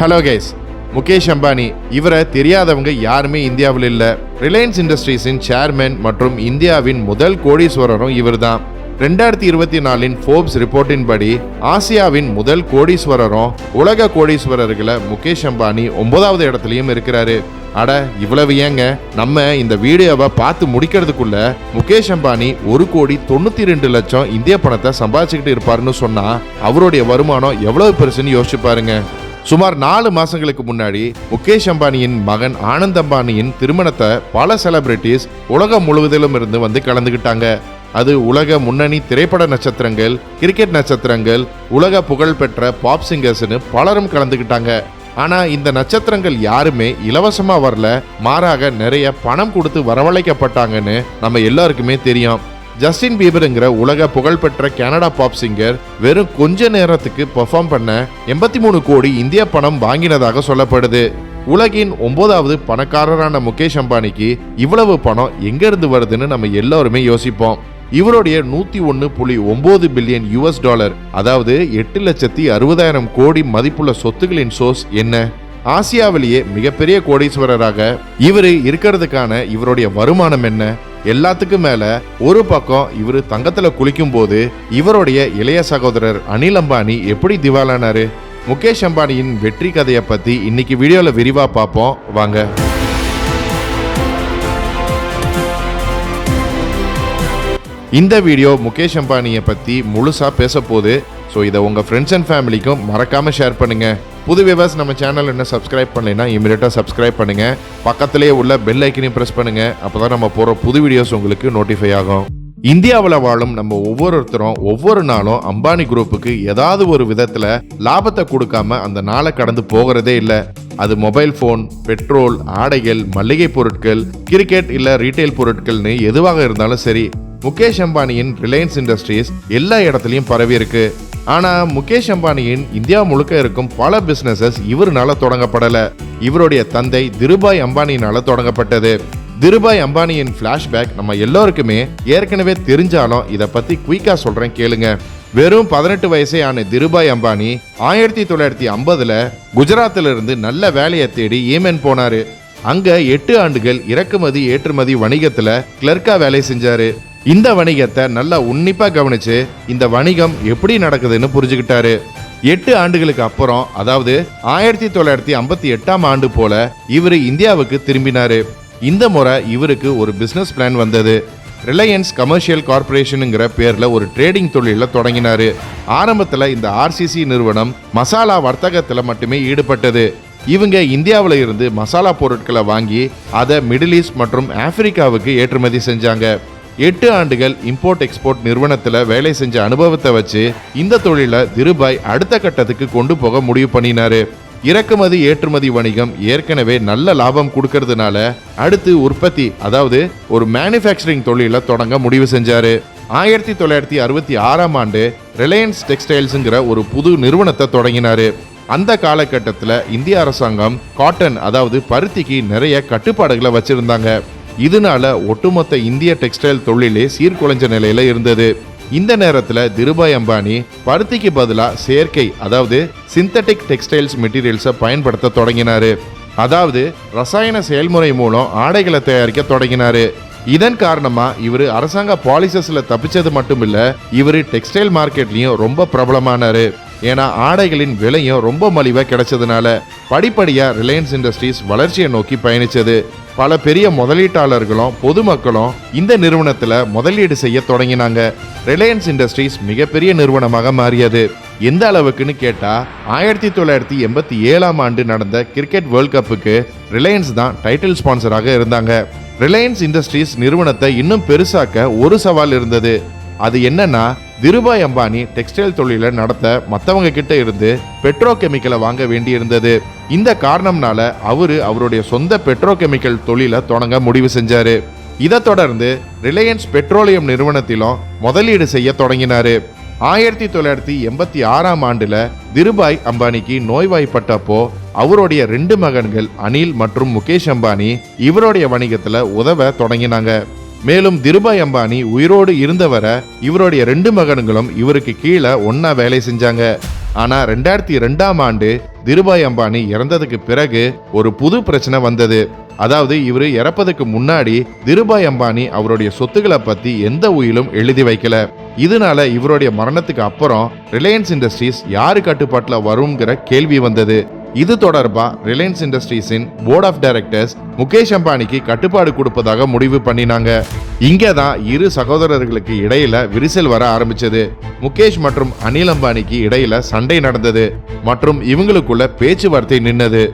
Hello guys Mukesh Ambani. இவரை தெரியாதவங்க யாருமே இந்தியாவில் இல்லை. ரிலையன்ஸ் இண்டஸ்ட்ரீஸின் சேர்மேன் மற்றும் இந்தியாவின் முதல் கோடீஸ்வரரும் இவர்தான். ரெண்டாயிரத்தி இருபத்தி நாலின் ஃபோர்ப்ஸ் ரிப்போர்ட்டின் படி ஆசியாவின் முதல் கோடீஸ்வரரும் உலக கோடீஸ்வரர்களை முகேஷ் அம்பானி ஒன்பதாவது இடத்துலையும் இருக்கிறாரு. அட இவ்வளவு ஏங்க? நம்ம இந்த வீடியோவை பார்த்து முடிக்கிறதுக்குள்ள முகேஷ் அம்பானி ஒரு கோடி தொண்ணூத்தி ரெண்டு லட்சம் இந்திய பணத்தை சம்பாதிச்சுக்கிட்டு இருப்பாருன்னு சொன்னா அவருடைய வருமானம் எவ்வளவு பெருசுன்னு யோசிச்சு பாருங்க. சுமார் நாலு மாசங்களுக்கு முன்னாடி முகேஷ் அம்பானியின் மகன் ஆனந்த் அம்பானியின் திருமணத்தை பல செலிபிரிட்டிஸ் உலகம் முழுவதிலும் இருந்து வந்து கலந்துக்கிட்டாங்க அது உலக முன்னணி திரைப்பட நட்சத்திரங்கள் கிரிக்கெட் நட்சத்திரங்கள் உலக புகழ்பெற்ற பாப் சிங்கர்ஸ்னு பலரும் கலந்துக்கிட்டாங்க ஆனா இந்த நட்சத்திரங்கள் யாருமே இலவசமா வரல. மாறாக நிறைய பணம் கொடுத்து வரவழைக்கப்பட்டாங்கன்னு நம்ம எல்லாருக்குமே தெரியும். ஜஸ்டின் பீபருங்கிற உலக புகழ்பெற்ற கனடா பாப் சிங்கர் வெறும் கொஞ்ச நேரத்துக்கு பெர்ஃபார்ம் பண்ண எண்பத்தி மூணு கோடி இந்திய பணம் வாங்கினதாக சொல்லப்படுது. உலகின் ஒன்பதாவது பணக்காரரான முகேஷ் அம்பானிக்கு இவ்வளவு பணம் எங்கேருந்து வருதுன்னு நம்ம எல்லாருமே யோசிப்போம். இவருடைய நூத்தி ஒன்னு புள்ளி ஒன்பது பில்லியன் யூஎஸ் டாலர் அதாவது எட்டு லட்சத்தி அறுபதாயிரம் கோடி மதிப்புள்ள சொத்துகளின் சோர்ஸ் என்ன? ஆசியாவிலேயே மிகப்பெரிய கோடீஸ்வரராக இவர் இருக்கிறதுக்கான இவருடைய வருமானம் என்ன? எல்லாத்துக்கும் மேல ஒரு பக்கம் இவர் தங்கத்துல குளிக்கும் போது இவருடைய இளைய சகோதரர் அனில் அம்பானி எப்படி திவாலானாரு? முகேஷ் அம்பானியின் வெற்றி கதையை பத்தி இன்னைக்கு வீடியோல விரிவா பார்ப்போம். வாங்க. இந்த வீடியோ முகேஷ் அம்பானியை பத்தி முழுசா பேச போகுது ஸோ இதை உங்கள் ஃப்ரெண்ட்ஸ் அண்ட் ஃபேமிலிக்கும் மறக்காமல் ஷேர் பண்ணுங்கள் புது வியூவர்ஸ் நம்ம சேனல் என்ன சப்ஸ்கிரைப் பண்ணலைன்னா இமீடியட்டாக சப்ஸ்கிரைப் பண்ணுங்க. பக்கத்திலே உள்ள பெல் ஐக்கனையும் ப்ரெஸ் பண்ணுங்கள் அப்போ தான் நம்ம போகிற புது வீடியோஸ் உங்களுக்கு நோட்டிஃபை ஆகும். இந்தியாவில் வாழும் நம்ம ஒவ்வொருத்தரும் ஒவ்வொரு நாளும் அம்பானி குரூப்புக்கு ஏதாவது ஒரு விதத்தில் லாபத்தை கொடுக்காம அந்த நாளை கடந்து போகிறதே இல்லை. அது மொபைல் ஃபோன் பெட்ரோல் ஆடைகள் மளிகை பொருட்கள் கிரிக்கெட் இல்லை ரீட்டைல் பொருட்கள்னு எதுவாக இருந்தாலும் சரி முகேஷ் அம்பானியின் ரிலையன்ஸ் இண்டஸ்ட்ரீஸ் எல்லா இடத்துலையும் பரவி இருக்கு. ஆனால் முகேஷ் அம்பானியின் இந்தியா முழுக்க இருக்கும் பல பிஸ்னஸஸ் இவருனால தொடங்கப்படலை. இவருடைய தந்தை திருபாய் அம்பானியினால தொடங்கப்பட்டது. திருபாய் அம்பானியின் ஃப்ளாஷ்பேக் நம்ம எல்லாருக்குமே ஏற்கனவே தெரிஞ்சாலும் இதை பற்றி குயிக்காக சொல்கிறேன் கேளுங்க. வெறும் பதினெட்டு வயசே ஆன திருபாய் அம்பானி ஆயிரத்தி தொள்ளாயிரத்தி ஐம்பதுல குஜராத்தில் இருந்து நல்ல வேலையை தேடி ஏமன் போனாரு. அங்க எட்டு ஆண்டுகள் இறக்குமதி ஏற்றுமதி வணிகத்துல கிளர்க்கா வேலை செஞ்சாரு. இந்த வணிகத்தை நல்லா உன்னிப்பா கவனிச்சு இந்த வணிகம் எப்படி நடக்குதுன்னு புரிஞ்சுக்கிட்டாரு. எட்டு ஆண்டுகளுக்கு அப்புறம் அதாவது ஆயிரத்தி தொள்ளாயிரத்தி ஐம்பத்தி எட்டாம் ஆண்டு போல இவர் இந்தியாவுக்கு திரும்பினாரு. இந்த முறை இவருக்கு ஒரு பிஸ்னஸ் பிளான் வந்தது. ரிலையன்ஸ் கமர்ஷியல் கார்ப்பரேஷனுங்கிற பேரில் ஒரு ட்ரேடிங் தொழிலில் தொடங்கினாரு. ஆரம்பத்தில் இந்த ஆர்சிசி நிறுவனம் மசாலா வர்த்தகத்தில் மட்டுமே ஈடுபட்டது. இவங்க இந்தியாவில் இருந்து மசாலா பொருட்களை வாங்கி அதை மிடில் ஈஸ்ட் மற்றும் ஆப்பிரிக்காவுக்கு ஏற்றுமதி செஞ்சாங்க. எட்டு ஆண்டுகள் இம்போர்ட் எக்ஸ்போர்ட் நிறுவனத்தில் வேலை செஞ்ச அனுபவத்தை வச்சு இந்த தொழிலை திருபாய் அடுத்த கட்டத்துக்கு கொண்டு போக முடிவு பண்ணினாரு. இறக்குமதி ஏற்றுமதி வணிகம் ஏற்கனவே நல்ல லாபம் கொடுக்கறதுனால அடுத்து உற்பத்தி அதாவது ஒரு மேனுஃபேக்சரிங் தொழிலை தொடங்க முடிவு செஞ்சாரு. ஆயிரத்தி தொள்ளாயிரத்தி அறுபத்தி ஆறாம் ஆண்டு ரிலையன்ஸ் டெக்ஸ்டைல்ஸுங்கிற ஒரு புது நிறுவனத்தை தொடங்கினாரு. அந்த காலகட்டத்தில் இந்திய அரசாங்கம் காட்டன் அதாவது பருத்திக்கு நிறைய கட்டுப்பாடுகளை வச்சிருந்தாங்க. இதனால ஒட்டுமொத்த இந்திய டெக்ஸ்டைல் தொழிலே சீர்குலைஞ்ச நிலையில இருந்தது. இந்த நேரத்தில் திருபாய் அம்பானி பருத்திக்கு பதிலாக செயற்கை அதாவது சிந்தட்டிக் டெக்ஸ்டைல்ஸ் மெட்டீரியல்ஸை பயன்படுத்த தொடங்கினாரு. அதாவது ரசாயன செயல்முறை மூலம் ஆடைகளை தயாரிக்க தொடங்கினாரு. இதன் காரணமாக இவர் அரசாங்க பாலிசஸில் தப்பிச்சது மட்டும் இல்லை இவர் டெக்ஸ்டைல் மார்க்கெட்லேயும் ரொம்ப பிரபலமானார். ஏன்னா ஆடைகளின் விலையும் ரொம்ப மலிவாக கிடைச்சதுனால படிப்படியாக ரிலையன்ஸ் இண்டஸ்ட்ரீஸ் வளர்ச்சியை நோக்கி பயணித்தது பல பெரிய முதலீட்டாளர்களும் பொதுமக்களும் இந்த நிறுவனத்துல முதலீடு செய்ய தொடங்கினாங்க. ரிலையன்ஸ் இண்டஸ்ட்ரீஸ் மிகப்பெரிய நிறுவனமாக மாறியது. எந்த அளவுக்குன்னு கேட்டா ஆயிரத்தி தொள்ளாயிரத்தி எண்பத்தி ஏழாம் ஆண்டு நடந்த கிரிக்கெட் வேர்ல்ட் கப்புக்கு ரிலையன்ஸ் தான் டைட்டில் ஸ்பான்சராக இருந்தாங்க. ரிலையன்ஸ் இண்டஸ்ட்ரீஸ் நிறுவனத்தை இன்னும் பெருசாக்க ஒரு சவால் இருந்தது. அது என்னன்னா திருபாய் அம்பானி டெக்ஸ்டைல் தொழிலை நடத்த மத்தவங்க கிட்ட இருந்து பெட்ரோ கெமிக்கலை வாங்க வேண்டியிருந்தது. இந்த காரணம்னால அவரு அவருடைய சொந்த பெட்ரோ கெமிக்கல் தொழிலை தொடங்க முடிவு செஞ்சாரு. இதை தொடர்ந்து ரிலையன்ஸ் பெட்ரோலியம் நிறுவனத்திலும் முதலீடு செய்ய தொடங்கினாரு. ஆயிரத்தி தொள்ளாயிரத்தி எண்பத்தி ஆறாம் ஆண்டுல திருபாய் அம்பானிக்கு நோய்வாய்ப்பட்டப்போ அவருடைய ரெண்டு மகன்கள் அனில் மற்றும் முகேஷ் அம்பானி இவருடைய வணிகத்துல உதவ தொடங்கினாங்க. மேலும் திருபாய் அம்பானி உயிரோடு இருந்தவரை இவருடைய ரெண்டு மகன்களும் இவருக்கு கீழே ஒன்னா வேலை செஞ்சாங்க. ஆனா ரெண்டாயிரத்தி ரெண்டாம் ஆண்டு திருபாய் அம்பானி இறந்ததுக்கு பிறகு ஒரு புது பிரச்சனை வந்தது. அதாவது இவர் இறப்பதுக்கு முன்னாடி திருபாய் அம்பானி அவருடைய சொத்துக்களை பத்தி எந்த உயிலும் எழுதி வைக்கல. இதனால இவருடைய மரணத்துக்கு அப்புறம் ரிலையன்ஸ் இண்டஸ்ட்ரீஸ் யாரு கட்டுப்பாட்டில் வருங்கிற கேள்வி வந்தது. இது தொடர்பாக ரிலையன்ஸ் இண்டஸ்ட்ரீஸின் போர்ட் ஆஃப் டைரக்டர்ஸ் முகேஷ் அம்பானிக்கு கட்டுப்பாடு கொடுப்பதாக முடிவு பண்ணினாங்க. இங்கே தான் இரு சகோதரர்களுக்கு இடையில விரிசல் வர ஆரம்பிச்சது. முகேஷ் மற்றும் அனில் அம்பானிக்கு இடையில சண்டை நடந்தது. மற்றும் இவங்களுக்குள்ள பேச்சுவார்த்தை நின்னது.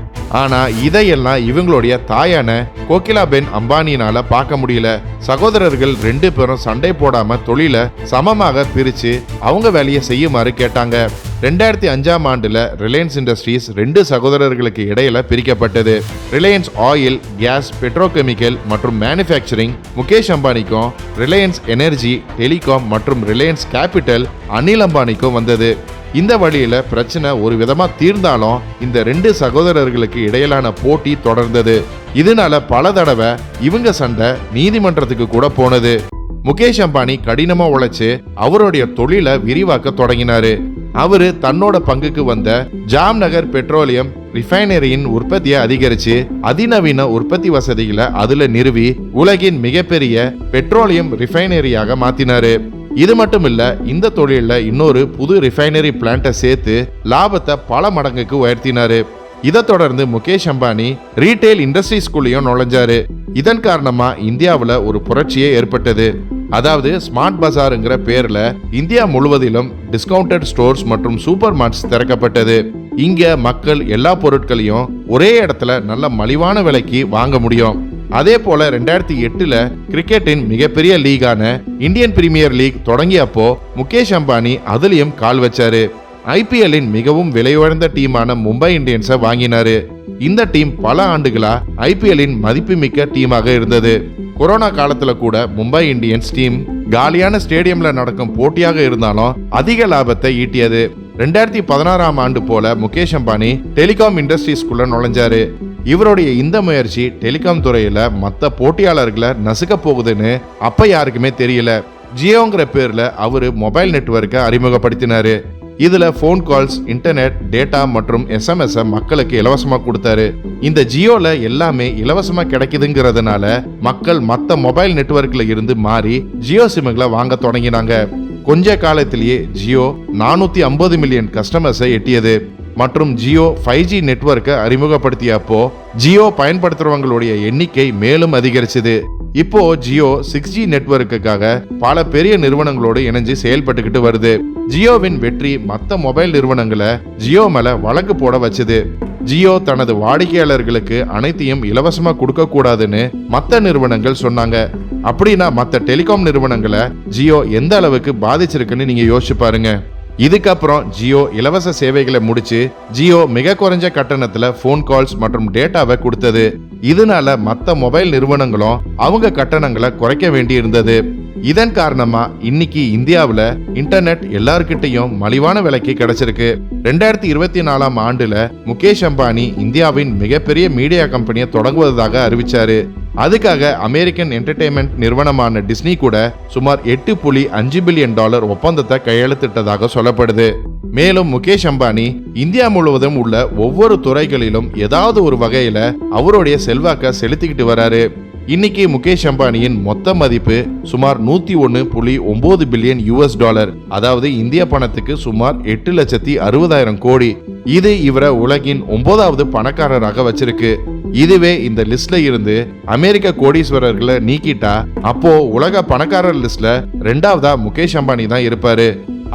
ஆனா இதையெல்லாம் இவங்களுடைய தாயான கோகிலா பென் அம்பானினால பார்க்க முடியல. சகோதரர்கள் ரெண்டு பேரும் சண்டை போடாம தொழில சமமாக பிரிச்சு அவங்க வேலையை செய்யுமாறு கேட்டாங்க. ரெண்டாயிரத்தி அஞ்சாம் ஆண்டுல ரிலையன்ஸ் இண்டஸ்ட்ரீஸ் ரெண்டு சகோதரர்களுக்கு இடையில பிரிக்கப்பட்டது. ரிலையன்ஸ் ஆயில் கேஸ் பெட்ரோகெமிக்கல் மற்றும் மேனுஃபேக்சரிங் முகேஷ் அம்பானிக்கும் ரிலையன்ஸ் எனர்ஜி டெலிகாம் மற்றும் ரிலையன்ஸ் கேபிட்டல் அனில் அம்பானிக்கும் வந்தது. இந்த வழியில பிரச்சனை ஒரு விதமா தீர்ந்தாலும் இந்த ரெண்டு சகோதரர்களுக்கு இடையிலான போட்டி தொடர்ந்தது. இதனால பல தடவை இவங்க சண்டை நீதிமன்றத்துக்கு கூட போனது. முகேஷ் அம்பானி கடினமா உழைச்சு அவருடைய தொழிலை விரிவாக்க தொடங்கினாரு. அவரு தன்னோட பங்குக்கு வந்த ஜாம்நகர் பெட்ரோலியம் ரிஃபைனரியின் உற்பத்தியை அதிகரிச்சு அதிநவீன உற்பத்தி வசதிகளை அதுல நிறுவி உலகின் மிகப்பெரிய பெட்ரோலியம் ரிஃபைனரியாக மாத்தினாரு. இது மட்டும் இல்ல இந்த தொழிலில் இன்னொரு புது ரிஃபைனரி பிளான்ட்டை சேர்த்து லாபத்தை பல மடங்குக்கு உயர்த்தினாரு. இதை தொடர்ந்து முகேஷ் அம்பானி ரீட்டைல் இண்டஸ்ட்ரீஸ்குள்ளேயும் நுழைஞ்சாரு. இதன் காரணமா இந்தியாவில் ஒரு புரட்சியே ஏற்பட்டது. அதாவது ஸ்மார்ட் பஜாருங்கிற பேர்ல இந்தியா முழுவதிலும் டிஸ்கவுண்டட் ஸ்டோர்ஸ் மற்றும் சூப்பர் மார்ட்ஸ் திறக்கப்பட்டது. இங்க மக்கள் எல்லா பொருட்களையும் ஒரே இடத்துல நல்ல மலிவான விலைக்கு வாங்க முடியும். அதே போல ரெண்டாயிரத்தி எட்டுல கிரிக்கெட்டின் மிகப்பெரிய லீகான இந்தியன் பிரீமியர் லீக் தொடங்கியப்போ முகேஷ் அம்பானி அதுலயும் கால் வச்சாரு. ஐபிஎல்லின் மிகவும் விலையுயர்ந்த டீமான மும்பை இந்தியன்ஸை வாங்கினாரு. இந்த டீம் பல ஆண்டுகளா ஐபிஎல்லின் மதிப்புமிக்க டீமாக இருந்தது. கொரோனா காலத்துல கூட மும்பை இந்தியன்ஸ் டீம் காலியான ஸ்டேடியம்ல நடக்கும் போட்டியாக இருந்தாலும் அதிக லாபத்தை ஈட்டியது. ரெண்டாயிரத்தி பதினாறாம் ஆண்டு போல முகேஷ் அம்பானி டெலிகாம் இண்டஸ்ட்ரீஸ்குள்ள நுழைஞ்சாரு. இவருடைய இந்த முயற்சி டெலிகாம் துறையில மற்ற போட்டியாளர்களை நசுக்க போகுதுன்னு அப்ப யாருக்குமே தெரியல. ஜியோங்கிற பேர்ல அவரு மொபைல் நெட்வொர்க்கை அறிமுகப்படுத்தினாரு. இதுல ஃபோன் கால்ஸ் இன்டர்நெட் டேட்டா மற்றும் எஸ்எம்எஸ் மக்களுக்கு இலவசமா கொடுத்தாரு. இந்த ஜியோல எல்லாமே இலவசமா கிடைக்குதுங்கிறதுனால மக்கள் மத்த மொபைல் நெட்ஒர்க்ல இருந்து மாறி ஜியோ சிம்களை வாங்க தொடங்கினாங்க. கொஞ்ச காலத்திலேயே ஜியோ நானூத்தி ஐம்பது மில்லியன் கஸ்டமர்ஸை எட்டியது. மற்றும் ஜியோ ஃபைவ் ஜி நெட்ஒர்க்கை அறிமுகப்படுத்தியப்போ ஜியோ பயன்படுத்துறவங்களுடைய எண்ணிக்கை மேலும் அதிகரிச்சது. இப்போ ஜியோ சிக்ஸ் ஜி நெட்ஒர்க்குக்காக பல பெரிய நிறுவனங்களோடு இணைஞ்சு செயல்பட்டுக்கிட்டு வருது. ஜியோவின் வெற்றி மற்ற மொபைல் நிறுவனங்களை ஜியோ மேல வழக்கு போட வச்சது. ஜியோ தனது வாடிக்கையாளர்களுக்கு அனைத்தையும் இலவசமா கொடுக்க கூடாதுன்னு மற்ற நிறுவனங்கள் சொன்னாங்க. அப்படின்னா மற்ற டெலிகாம் நிறுவனங்களை ஜியோ எந்த அளவுக்கு பாதிச்சிருக்குன்னு நீங்க யோசிச்சு பாருங்க. இதுக்கப்புறம் ஜியோ இலவச சேவைகளை முடிச்சு ஜியோ மிக குறைஞ்ச கட்டணத்துல ஃபோன் கால்ஸ் மற்றும் டேட்டாவை கொடுத்தது. இதனால மற்ற மொபைல் நிறுவனங்களும் அவங்க கட்டணங்களை குறைக்க வேண்டி இருந்தது இதன் காரணமா இன்னைக்கு இந்தியாவில் இன்டர்நெட் எல்லார்கிட்டையும் மலிவான விலைக்கு கிடைச்சிருக்கு. ரெண்டாயிரத்தி இருபத்தி நாலாம் ஆண்டுல முகேஷ் அம்பானி இந்தியாவின் மிகப்பெரிய மீடியா கம்பெனியை தொடங்குவதாக அறிவிச்சாரு. அதுக்காக அமெரிக்கன் என்டர்டெயின்மெண்ட் நிறுவனமான டிஸ்னி கூட சுமார் எட்டு புள்ளி அஞ்சு பில்லியன் டாலர் ஒப்பந்தத்தை கையெழுத்திட்டதாக சொல்லப்படுது. மேலும் முகேஷ் அம்பானி இந்தியா முழுவதும் உள்ள ஒவ்வொரு துறைகளிலும் ஏதாவது ஒரு வகையில அவருடைய செல்வாக்க செலுத்திக்கிட்டு வராரு. இன்னைக்கு முகேஷ் அம்பானியின் மொத்த மதிப்பு சுமார் நூத்தி ஒன்னு புள்ளி ஒன்பது பில்லியன் யூஎஸ் டாலர். அதாவது இந்திய பணத்துக்கு சுமார் எட்டு லட்சத்தி அறுபதாயிரம் கோடி. இது இவரை உலகின் ஒன்பதாவது பணக்காரராக வச்சிருக்கு. இதுவே இந்த லிஸ்ட்ல இருந்து அமெரிக்க கோடீஸ்வரர்களை நீக்கிட்டா அப்போ உலக பணக்காரர் லிஸ்ட்ல ரெண்டாவதா முகேஷ் அம்பானி தான் இருப்பாரு.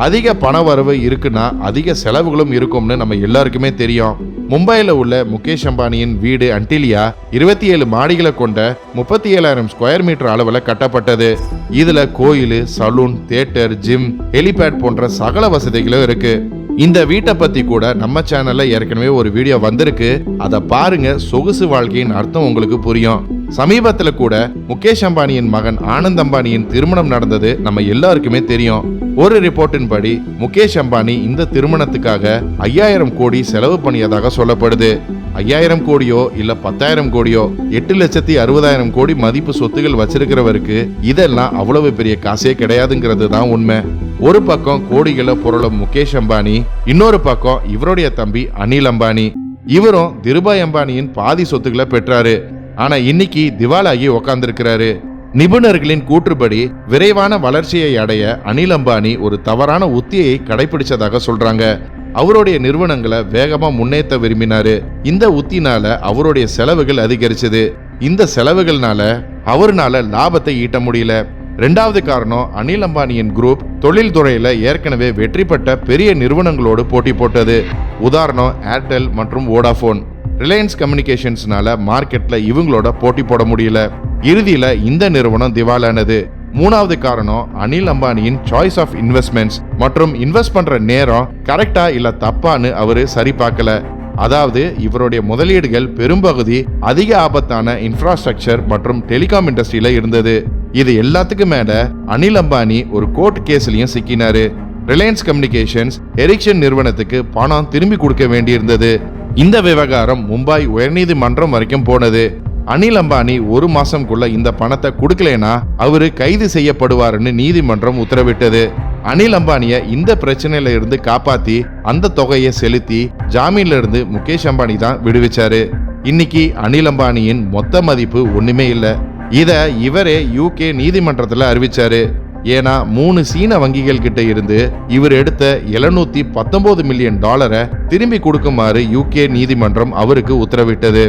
அதிக பண வரவு இருக்குன்னா அதிக செலவுகளும் இருக்கும்னு நம்ம எல்லாருக்குமே தெரியும். மும்பையில் உள்ள முகேஷ் அம்பானியின் வீடு அன்டிலியா இருபத்தி ஏழு மாடிகளை கொண்ட முப்பத்தி ஏழாயிரம் ஸ்கொயர் மீட்டர் அளவில் கட்டப்பட்டது. இதுல கோயில் சலூன் தியேட்டர் ஜிம் ஹெலிபேட் போன்ற சகல வசதிகளும் இருக்கு. இந்த வீட்டை பத்தி கூட நம்ம சேனல்ல ஏற்கனவே ஒரு வீடியோ வந்திருக்கு. அதை பாருங்க சொகுசு வாழ்க்கையின் அர்த்தம் உங்களுக்கு புரியும். சமீபத்தில் கூட முகேஷ் அம்பானியின் மகன் ஆனந்த் அம்பானியின் திருமணம் நடந்தது நம்ம எல்லாருக்குமே தெரியும். ஒரு ரிப்போர்ட்டின் படி முகேஷ் அம்பானி இந்த திருமணத்துக்காக ஐயாயிரம் கோடி செலவு பண்ணியதாக சொல்லப்படுது. ஐயாயிரம் கோடியோ இல்ல பத்தாயிரம் கோடியோ எட்டு லட்சத்தி அறுபதாயிரம் கோடி மதிப்பு சொத்துகள் வச்சிருக்கிறவருக்கு இதெல்லாம் அவ்வளவு பெரிய காசே கிடையாதுங்கிறது தான் உண்மை. ஒரு பக்கம் கோடிகளை புரளும் முகேஷ் அம்பானி இன்னொரு பக்கம் இவருடைய தம்பி அனில் அம்பானி. இவரும் திருபாய் அம்பானியின் பாதி சொத்துக்களை பெற்றாரு. ஆனா இன்னைக்கு திவாலாகி உக்காந்துருக்கிறாரு. நிபுணர்களின் கூற்றுப்படி விரைவான வளர்ச்சியை அடைய அனில் அம்பானி ஒரு தவறான உத்தியை கடைபிடிச்சதாக சொல்றாங்க. அவருடைய நிறுவனங்களை வேகமா முன்னேற்ற விரும்பினாரு. இந்த உத்தினால அவருடைய செலவுகள் அதிகரிச்சது. இந்த செலவுகள்னால அவர்னால லாபத்தை ஈட்ட முடியல. ரெண்டாவது காரணம் அனில் அம்பானியின் குரூப் தொழில் துறையில ஏற்கனவே வெற்றி பெற்ற பெரிய நிறுவனங்களோடு போட்டி போட்டது. உதாரணம் ஏர்டெல் மற்றும் வோடாஃபோன். ரிலையன்ஸ் கம்யூனிகேஷன்ஸ்னால மார்க்கெட்ல இவங்களோட போட்டி போட முடியல. இறுதியில இந்த நிறுவனம் திவாலானது. மூணாவது காரணம் அனில் அம்பானியின் சாய்ஸ் ஆஃப் இன்வெஸ்ட்மெண்ட்ஸ் மற்றும் இன்வெஸ்ட் பண்ற நேரம் கரெக்டா இல்ல தப்பான்னு அவரு சரி பார்க்கல அதாவது இவருடைய முதலீடுகள் பெரும்பகுதி அதிக ஆபத்தான இன்ஃப்ராஸ்ட்ரக்சர் மற்றும் டெலிகாம் இண்டஸ்ட்ரியில இருந்தது. இது எல்லாத்துக்கும் மேல அனில் அம்பானி ஒரு கோர்ட் கேஸ்லயும் சிக்கினாரு. ரிலையன்ஸ் கம்யூனிகேஷன்ஸ் எரிக்சன் நிறுவனத்துக்கு பணம் திரும்பி கொடுக்க வேண்டியிருந்தது. இந்த விவகாரம் மும்பை உயர்நீதிமன்றம் வரைக்கும் போனது. அனில் அம்பானி ஒரு மாசம்குள்ள இந்த பணத்தை கொடுக்கலனா அவரு கைது செய்யப்படுவாருன்னு நீதிமன்றம் உத்தரவிட்டது. அனில் அம்பானிய இந்த பிரச்சனையில இருந்து காப்பாத்தி அந்த தொகையை செலுத்தி ஜாமீன்ல இருந்து முகேஷ் அம்பானி தான் விடுவிச்சாரு. இன்னைக்கு அனில் அம்பானியின் மொத்த மதிப்பு ஒண்ணுமே இல்லை. இத இவரே யூகே நீதிமன்றத்துல அறிவிச்சாரு. ஏன்னா மூணு சீன வங்கிகள் கிட்ட இருந்து இவர் எடுத்த 719 பத்தொன்பது மில்லியன் டாலரை திரும்பி கொடுக்குமாறு யூகே நீதிமன்றம் அவருக்கு உத்தரவிட்டது.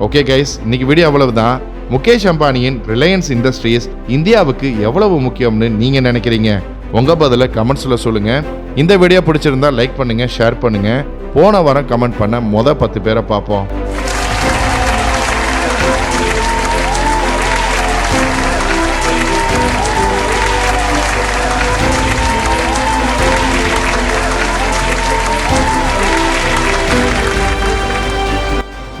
ஓகே கைஸ் இன்னைக்கு வீடியோ அவ்வளவுதான். முகேஷ் அம்பானியின் ரிலையன்ஸ் இண்டஸ்ட்ரீஸ் இந்தியாவுக்கு எவ்வளவு முக்கியம்னு நீங்க நினைக்கிறீங்க? உங்க பதில கமெண்ட்ஸ்ல சொல்லுங்க. இந்த வீடியோ பிடிச்சிருந்தா லைக் பண்ணுங்க ஷேர் பண்ணுங்க. போன வாரம் கமெண்ட் பண்ண மொத பத்து பேரை பார்ப்போம்.